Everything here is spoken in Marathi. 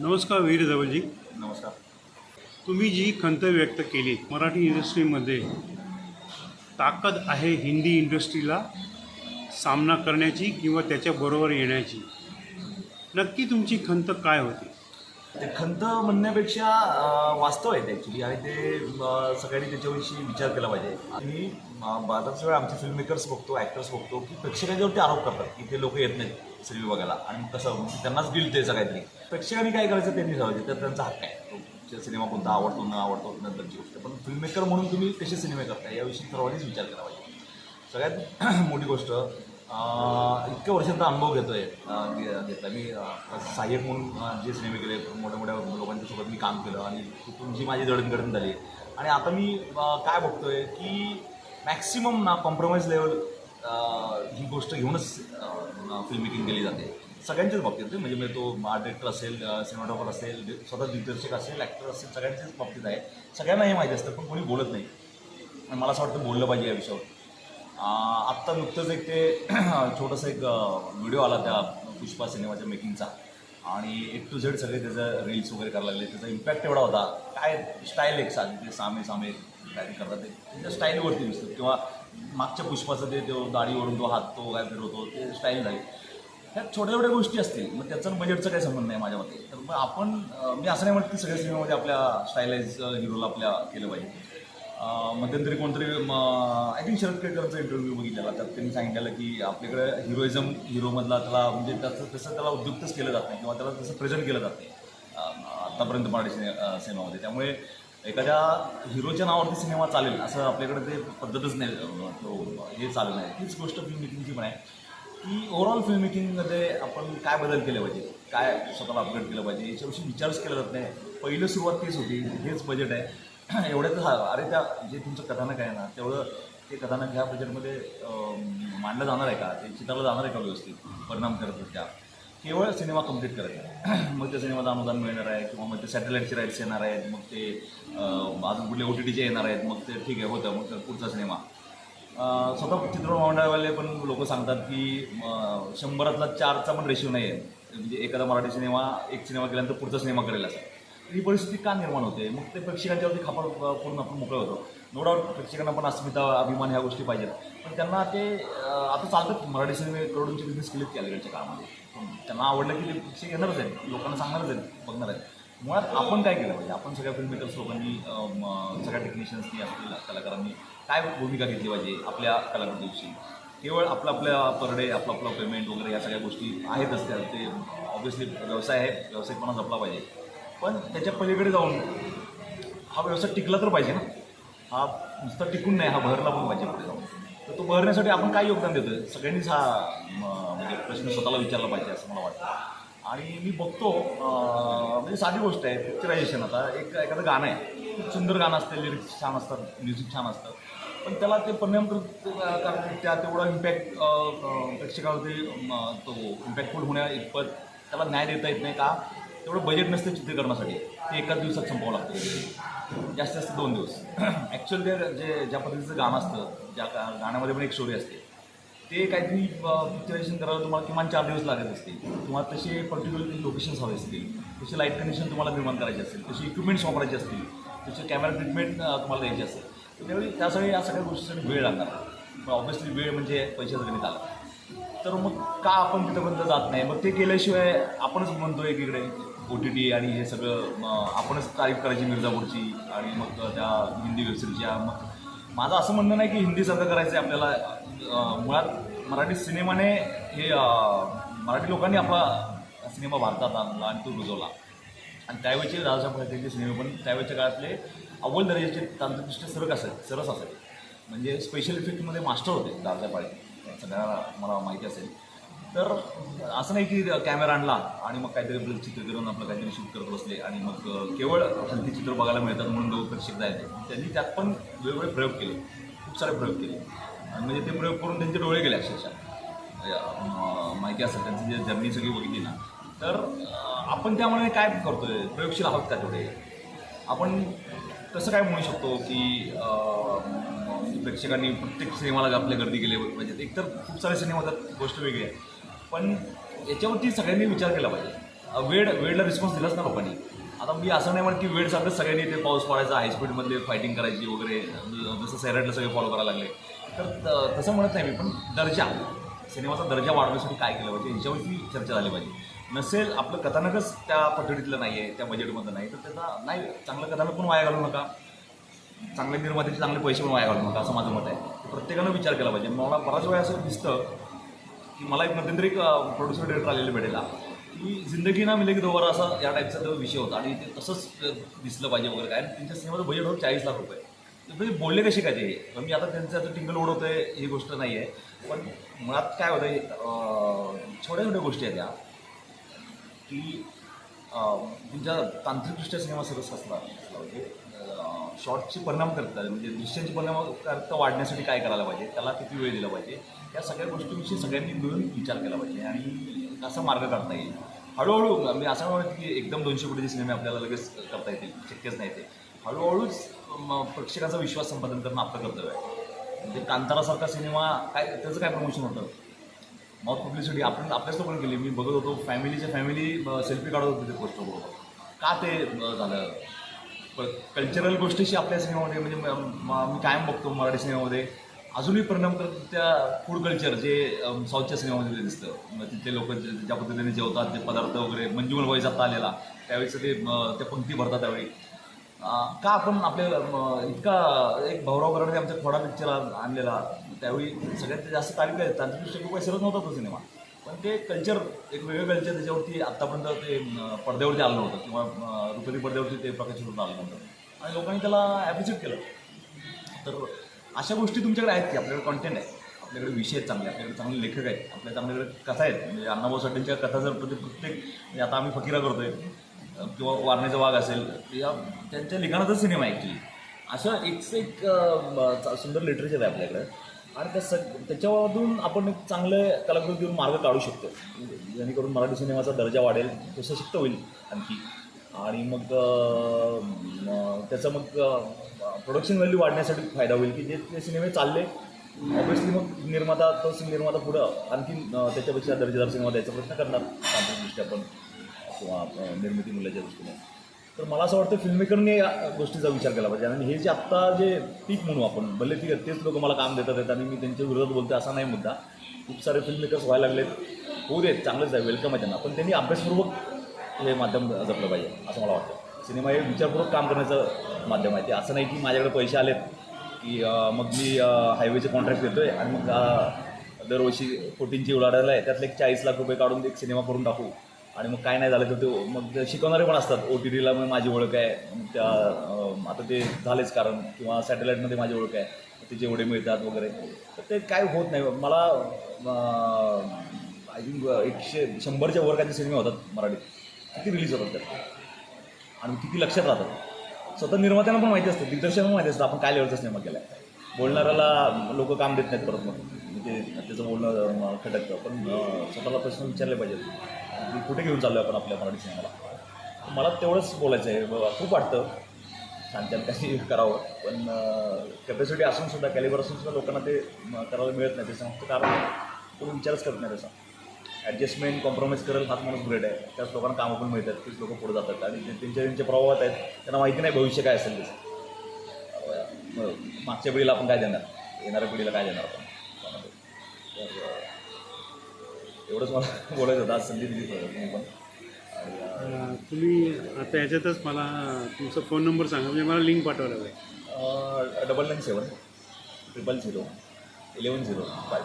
नमस्कार वीर धवलजी. नमस्कार. तुम्ही जी खंत व्यक्त केली मराठी इंडस्ट्रीमध्ये ताकद आहे हिंदी इंडस्ट्रीला सामना करण्याची किंवा त्याच्याबरोबर येण्याची. नक्की तुमची खंत काय होती? ते खंत म्हणण्यापेक्षा वास्तव आहे ॲक्च्युली आणि ते सगळ्यांनी त्याच्याविषयी विचार केला पाहिजे. आणि बराच वेळा आमचे फिल्म मेकर्स बघतो ॲक्टर्स बघतो की प्रेक्षकांच्यावरती आरोप करतात की ते लोक येत नाहीत सिनेमा बघायला. आणि कसं त्यांनाच गिल्ट द्यायचं काहीतरी. प्रेक्षकांनी काय करायचं त्यांनी ठरवायचं तर त्यांचा हक्क आहे. सिनेमा कोणता आवडतो न आवडतो नंतरची गोष्ट. पण फिल्ममेकर म्हणून तुम्ही कसे सिनेमे करताय याविषयी सर्वांनीच विचार केला पाहिजे. सगळ्यात मोठी गोष्ट इतक्या वर्षांचा अनुभव घेतोय आहे घेतला मी सहाय्यक म्हणून जे सिनेमे केले मोठ्या मोठ्या लोकांच्यासोबत मी काम केलं आणि तिथून जी माझी जडणघडण झाली. आणि आता मी काय काय बघतोय की मॅक्सिमम ना कॉम्प्रोमाइज लेवल ही गोष्ट घेऊनच फिल्म मेकिंग केली जाते. सगळ्यांच्याच बाबतीत म्हणजे म्हणजे तो आर्ट डिरेक्टर असेल सिनेमाटोग्राफर असेल स्वतः दिग्दर्शक असेल ॲक्टर असेल सगळ्यांच्याच बाबतीत आहे. सगळ्यांना हे माहिती असतं पण कोणी बोलत नाही. आणि मला असं वाटतं बोललं पाहिजे या विषयावर. आत्ता नुकतंच एक ते छोटंसं एक व्हिडिओ आला त्या पुष्पा सिनेमाच्या मेकिंगचा आणि एक टू झेड सगळे त्याचं रील्स वगैरे करायला लागले. त्याचा इम्पॅक्ट एवढा होता. काय स्टाईल एक साधी ते सामे सामे काय करतात ते. त्यांच्या स्टाईलवरती दिसतं किंवा मागच्या पुष्पाचं ते तो दाढीवरून तो हात तो काय फिरवतो ते स्टाईल झाली ह्या छोट्या छोट्या गोष्टी असतील मग त्याचं आणि बजेटचं काही संबंध नाही माझ्या मते. तर मग आपण मी असं नाही म्हणत की सगळ्या सिनेमामध्ये आपल्या स्टायलाइज हिरोला आपल्या केलं पाहिजे. मध्यंतरी कोणतरी आय थिंक शरद केळकरचा इंटरव्ह्यू बघितलेला त्यात त्यांनी सांगितलेलं की आपल्याकडे हिरोइझम हिरोमधला त्याला म्हणजे त्याचं तसं त्याला उद्युक्तच केलं जात नाही किंवा त्याला तसं प्रेझेंट केलं जात नाही आत्तापर्यंत मराठी सिने सिनेमामध्ये त्यामुळे एखाद्या हिरोच्या नावावरती सिनेमा चालेल असं आपल्याकडे ते पद्धतच नाही तो हे चालू नाही तीच गोष्ट फिल्म मेकिंगची पण आहे. की ओव्हरऑल फिल्म मेकिंगमध्ये आपण काय बदल केले पाहिजे? काय स्वतःला अपग्रेड केलं पाहिजे? याच्याविषयी विचारच केला जात नाही. पहिलं सुरुवात तीच होती. हेच बजेट आहे. एवढ्यातच हा अरे त्या जे तुमचं कथानक आहे ना तेवढं ते कथानक ह्या बजेटमध्ये मांडलं जाणार आहे का? ते चित्राला जाणार आहे का व्यवस्थित? परिणाम करत त्या केवळ सिनेमा कंप्लीट करायचा मग त्या सिनेमाचं अनुदान मिळणार आहे किंवा मग ते सॅटेलाईटचे राईट्स येणार आहेत. मग ते अजून कुठले ओ टी टीचे येणार आहेत. मग ते ठीक आहे होतं. मग पुढचा सिनेमा. स्वतः चित्रपट मंडळवाले पण लोक सांगतात की शंभरातला चारचा पण रेशिओ नाही आहे म्हणजे एखादा मराठी सिनेमा एक सिनेमा केल्यानंतर पुढचा सिनेमा करेल असा. ही परिस्थिती का निर्माण होते? मग ते प्रेक्षकांच्यावरती खापर पूर्ण आपण मोकळं होतो. नो डाऊट प्रेक्षकांना पण अस्मिता अभिमान ह्या गोष्टी पाहिजेत. पण त्यांना ते आता चालतात. मराठी सिनेमे करोडूंचे बिझनेस केलेत की अलीकडच्या काळामध्ये. त्यांना आवडलं की ते प्रेक्षक येणारच आहेत. लोकांना सांगणारच आहेत. बघणार आहेत. मुळात आपण काय केलं पाहिजे? आपण सगळ्या फिल्म मेकर्स लोकांनी सगळ्या टेक्निशियन्सनी असलेल्या कलाकारांनी काय भूमिका घेतली पाहिजे आपल्या कलाकृतीविषयी केवळ आपलं आपल्या पर डे आपलं आपलं पेमेंट वगैरे या सगळ्या गोष्टी आहेतच त्या ते ऑब्व्हियसली व्यवसाय आहे व्यावसायिकपणा जपला पाहिजे. पण त्याच्या पलीकडे जाऊन हा व्यवसाय टिकला तर पाहिजे ना. हा नुसता टिकून नाही हा भरला पण पाहिजे पुढे जाऊन. तर तो भरण्यासाठी आपण काय योगदान देतो सगळ्यांनीच हा म्हणजे प्रश्न स्वतःला विचारला पाहिजे असं मला वाटतं. आणि मी बघतो म्हणजे साधी गोष्ट आहे पिक्चरायझेशन आता एक एखादं गाणं आहे. खूप सुंदर गाणं असतं लिरिक्स छान असतात म्युझिक छान असतं पण त्याला ते परिणाम करत कारण त्या तेवढा इम्पॅक्ट प्रेक्षकावरती तो इम्पॅक्टफुल होण्या इतपत त्याला न्याय देता येत नाही का? तेवढं बजेट नसतं चित्रीकरणासाठी ते एकाच दिवसात संपवावं लागतं. जास्तीत जास्त दोन दिवस. ॲक्च्युअल ते जे ज्या पद्धतीचं गाणं असतं ज्या गाण्यामध्ये पण एक स्टोरी असते. ते काहीतरी पिक्चरायझेशन करायला तुम्हाला किमान चार दिवस लागत असतील. तुम्हाला तसे पर्टिक्युलर लोकेशन्स हवे असतील. तशी लाइट कंडिशन तुम्हाला निर्माण करायची असतील तशी इक्विपमेंट्स वापरायचे असतील. तसे कॅमेरा ट्रीटमेंट तुम्हाला द्यायची असेल. तर त्यावेळी त्यासाठी या सगळ्या गोष्टीसाठी वेळ लागणार. ऑब्व्हियसली वेळ म्हणजे पैशाचं गणित आलं तर मग का आपण तिथंपर्यंत जात नाही? मग ते केल्याशिवाय आपणच म्हणतो एकीकडे ओ टी टी आणि हे सगळं आपणच तारीफ करायची मिर्झापूरची आणि मग त्या हिंदी वेबसिरीजच्या मग माझं असं म्हणणं नाही की हिंदीसारखं करायचं आहे आपल्याला. मुळात मराठी सिनेमाने हे मराठी लोकांनी आपला सिनेमा भारतात आणला आणि तो रुजवला. आणि त्यावेळेचे राजा फडकेंचे सिनेमे पण त्यावेळेच्या काळातले अव्वल दर्जाचे तांत्रिकदृष्ट्या सरक असेल सरस असेल. म्हणजे स्पेशल इफेक्टमध्ये मास्टर होते दादा फाळके सगळ्यांना मला माहिती असेल. तर असं नाही की कॅमेरा आणला आणि मग काहीतरी आपलं करून आपलं काहीतरी शूट करत बसले आणि मग केवळ हलती चित्र बघायला मिळतात म्हणून दोन प्रेक्षक जायचे त्यांनी त्यात पण वेगवेगळे प्रयोग केले. खूप सारे प्रयोग केले. आणि म्हणजे ते प्रयोग करून त्यांचे डोळे गेले अक्षरशः. माहिती असेल त्यांची जी जर्नी सगळी बघितली ना तर आपण त्यामुळे काय करतोय? प्रयोगशील आहोत का तेवढे? आपण कसं काय म्हणू शकतो की प्रेक्षकांनी प्रत्येक सिनेमाला आपल्या गर्दी केली पाहिजे म्हणजे एकतर खूप सारे सिनेमा होतात गोष्ट वेगळी आहे. पण याच्यावरती सगळ्यांनी विचार केला पाहिजे. वेळ वेळला रिस्पॉन्स दिलाच ना लोकांनी आता मी असं नाही म्हणत की वेळ सांगत सगळ्यांनी ते पाऊस पडायचा हायस्पीडमधले फायटिंग करायची वगैरे जसं सॅरेटला सगळे फॉलो करायला लागले. तर त- तसं म्हणत नाही मी पण दर्जा. सिनेमाचा दर्जा वाढवण्यासाठी काय केलं पाहिजे? याच्यावरती चर्चा झाली पाहिजे. नसेल आपलं कथानकच त्या पद्धतीतलं नाही आहे त्या बजेटमधलं नाही तर त्याचा नाही चांगलं कथानक पण वाया घालू नका. चांगले निर्मात्याचे चांगले पैसे पण वाया घालू नका असं माझं मत आहे. प्रत्येकानं विचार केला पाहिजे. मला बराच वेळा असं दिसतं की मला एक मध्यंतरी एक प्रोड्युसर डिरेक्टर आलेले भेटेला. की जिंदगी ना मिले की दोबारा असा या टाईपचा तो विषय होता. आणि ते तसंच दिसलं पाहिजे वगैरे. काय आणि त्यांच्या सिनेमाचं बजेट होतं चाळीस लाख रुपये. तर म्हणजे बोलले कसे काय ते? मी आता त्यांचं आता टिंगल उडवतोय ही गोष्ट नाही आहे पण मुळात काय होतं छोट्या छोट्या गोष्टी आहेत त्या. की तुमच्या तांत्रिकदृष्ट्या सिनेमा सरस असला असला म्हणजे शॉर्टचे परिणाम करतात म्हणजे दृश्यांचे परिणामकारकता वाढण्यासाठी काय करायला पाहिजे? त्याला किती वेळ दिला पाहिजे? या सगळ्या गोष्टींविषयी सगळ्यांनी मिळून विचार केला पाहिजे. आणि कसा मार्ग काढता येईल. हळूहळू मी असं म्हणत की एकदम दोनशे कोटीचे सिनेमे आपल्याला लगेच करता येतील. शक्यच नाही ते. हळूहळूच प्रेक्षकाचा विश्वास संपादन करणं आपलं कर्तव्य आहे. म्हणजे कांतारासारखा सिनेमा काय त्याचं काय प्रमोशन होतं? मग पब्लिसिटी आपण आपल्याच पण केली मी बघत होतो फॅमिलीच्या फॅमिली सेल्फी काढत होती ते पोस्टरबरोबर का ते झालं? कल्चरल गोष्टीशी आपल्या सिनेमामध्ये म्हणजे मी कायम बघतो मराठी सिनेमामध्ये. अजूनही परिणाम करत त्या फूड कल्चर जे साऊथच्या सिनेमामध्ये दिसतं. मग तिथले लोक ज्या पद्धतीने जेवतात ते पदार्थ वगैरे मंजुमल वय जाता आलेला त्यावेळेचं ते त्या पंक्ती भरतात त्यावेळी. का आपण आपल्या इतका एक भाऊराव कराडे आमच्या थोडा पिक्चर आणलेला. त्यावेळी सगळ्यात जास्त तारीख आहेत तांत्रिकपेक्षा खूप पैसे नव्हता तो सिनेमा पण ते कल्चर एक वेगळं कल्चर त्याच्यावरती आत्तापर्यंत ते पडद्यावरती आलं नव्हतं. किंवा रुपरी पडद्यावरती ते प्रकाशित होतं आलं नव्हतं. आणि लोकांनी त्याला ॲप्रिशिएट केलं. तर अशा गोष्टी तुमच्याकडे आहेत की आपल्याकडे कॉन्टेंट आहे. आपल्याकडे विषय आहेत चांगले. आपल्याकडे चांगले लेखक आहेत. आपल्या चांगल्याकडे कथा आहेत. म्हणजे अण्णाभाऊ साठेंच्या कथा जर प्रत्येक प्रत्येक म्हणजे आता आम्ही फकीरा करतोय. किंवा वारण्याचा वाघ असेल या त्यांच्या लिखाणातच सिनेमा आहे की असं एकच एक सुंदर लिटरेचर आहे आपल्याकडे. आणि त्या सग त्याच्यामधून आपण एक चांगले कलाकृती देऊन मार्ग काढू शकतो. जेणेकरून मराठी सिनेमाचा दर्जा वाढेल तो सशक्त होईल आणखी. आणि मग त्याचा मग प्रोडक्शन व्हॅल्यू वाढण्यासाठी फायदा होईल की जे ते सिनेमे चालले ऑब्विसली मग निर्माता तोच निर्माता पुढं आणखी त्याच्यापेक्षा दर्जेदार सिनेमा द्यायचा प्रयत्न करणार तांत्रिकदृष्ट्या पण. किंवा निर्मिती मूल्याच्या दृष्टीने. तर मला असं वाटतं फिल्ममेकरने या गोष्टीचा विचार केला पाहिजे. आणि हे जे आत्ता जे पीक म्हणू आपण भले ती तेच लोक मला काम देतात आहेत आणि मी त्यांच्या विरोधात बोलतो असा नाही मुद्दा. खूप सारे फिल्ममेकर्स व्हायला लागलेत. होऊ देत चांगलंच आहे वेलकम आहे त्यांना. पण त्यांनी अभ्यासपूर्वक हे माध्यम जपलं पाहिजे असं मला वाटतं. सिनेमा हे विचारपूर्वक काम करण्याचं माध्यम आहे. ते असं नाही की माझ्याकडे पैसे आलेत की मग मी हायवेचे कॉन्ट्रॅक्ट देतोय आणि मग दरवर्षी कोटींची उलाढायला आहे. त्यातले एक चाळीस लाख रुपये काढून एक सिनेमा करून टाकू. आणि मग काय नाही झालं तर ते मग ते शिकवणारे पण असतात. ओ टी टीला मग माझी ओळख आहे. मग त्या आता ते झालेच कारण किंवा सॅटेलाईटमध्ये माझी ओळख आहे. ते जेवढे मिळतात वगैरे. तर ते काय होत नाही. मला आय थिंक एकशे शंभरच्या वर काही सिनेमे होतात मराठीत. किती रिलीज होतात त्यात? आणि किती लक्षात राहतात? स्वतः निर्मात्यांना पण माहिती असतं. दिग्दर्शकांना पण माहिती असतं. आपण काय लेवलचा सिनेमा केला आहे बोलणाऱ्याला लोक काम देत नाहीत परत मग. म्हणजे त्याचं बोलणं खटकतं. पण स्वतःला प्रश्न विचारले पाहिजेत. की कुठे घेऊन चाललो आपण आपल्या मराठी सिनेमाला? मला तेवढंच बोलायचं आहे खूप वाटतं. छान कशी काही करावं. पण कॅपॅसिटी असून सुद्धा कॅलिबर असून सुद्धा लोकांना ते करायला मिळत नाही. त्याचं फक्त कारण कोणी विचारच करत नाही त्याचा. ॲडजस्टमेंट कॉम्प्रोमाइज करेल हाच माणूस ग्रेट आहे. त्याच लोकांना कामं पण मिळतात. तेच लोक पुढे जातात. आणि ते त्यांच्या त्यांच्या प्रभावात आहेत त्यांना माहिती नाही भविष्य काय असेल त्याचं. मग मागच्या पिढीला आपण काय देणार? येणाऱ्या पिढीला काय देणार आपण? त्यामध्ये. तर एवढंच मला बोलायचं होतं. आज संधी दिली तुम्ही पण. तुम्ही आता याच्यातच मला तुमचा फोन नंबर सांगा म्हणजे मला लिंक पाठवायला लागेल double nine seven triple zero eleven zero five